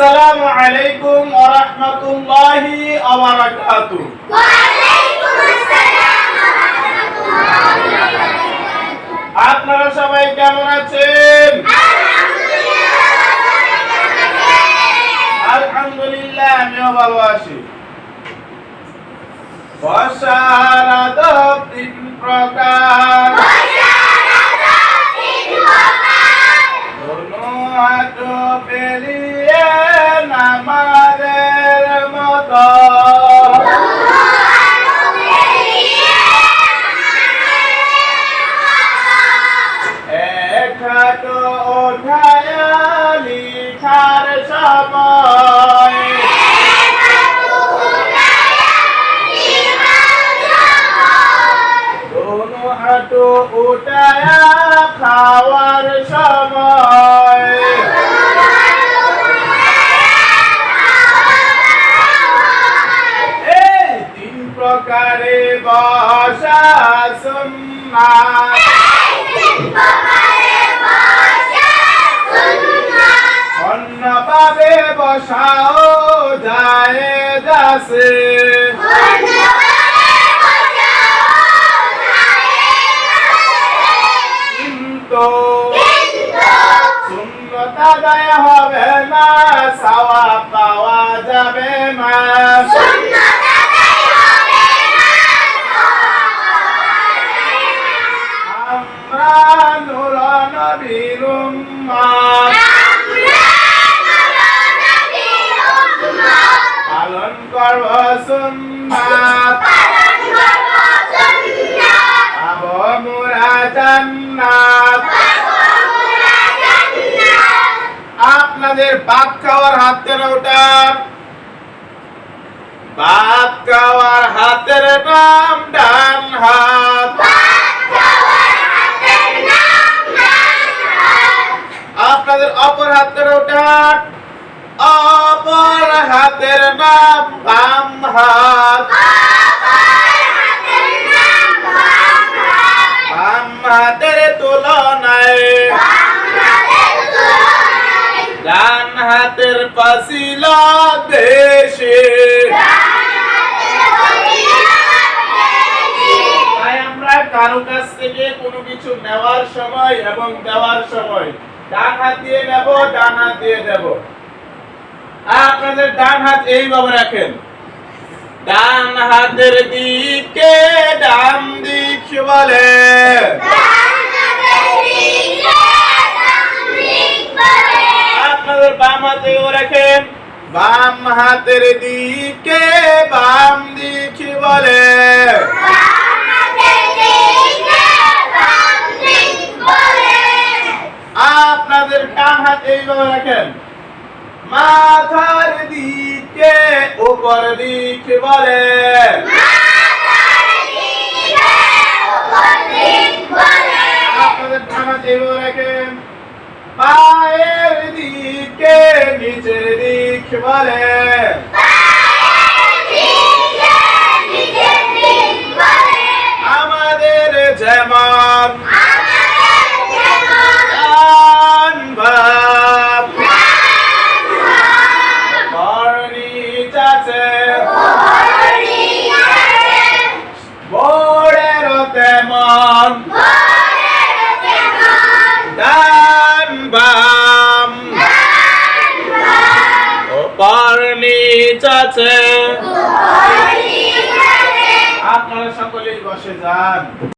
আসসালামু আলাইকুম ওয়া রাহমাতুল্লাহি ওয়া বারাকাতুহু। আপনারা সবাই কেমন আছেন? আলহামদুলিল্লাহ আমিও ভালো আছি। বর্ষার আদব হাঁটু উঠায়া খাওয়ার সময়। তিন প্রকারে বসা সুন্নাত। অন্য পাবে বসাও যায় যাচ্ছে আদায় হবে না সাওয়া পাওয়া যাবে না। আমরা নূর নবীর পালন করব সুন্নাত। আব মুরা জান্নাত। আপনাদের ভাত খাওয়ার হাতের ওটার ভাত খাওয়ার হাতের নাম, ডান হাত। আপনাদের অপর হাতের ওটার অপর হাতের নাম, বাম হাত। বাম হাতের তুলনায় ডান হাতের পাশিলা বেশি কারও কাছ থেকে কোনো কিছু নেওয়ার সময় এবং দেওয়ার সময় ডান হাত দিয়ে নেব, ডান হাত দিয়ে দেব। আপনাদের ডান হাত এইভাবে রাখেন। ডান হাতের দিকে ডান দিক বলে। আপনাদের বাম হাতে ও রাখেন বাম হাতের দিকে বাম দিক বলে। আপনাদের ডান হাত এইভাবে রাখেন। মাথার দিকে উপর দিক বলে। নিচের দিক বলে আমাদের যেমন ডান ওপর নিচ আছে আপনারা সকলেই বসে যান।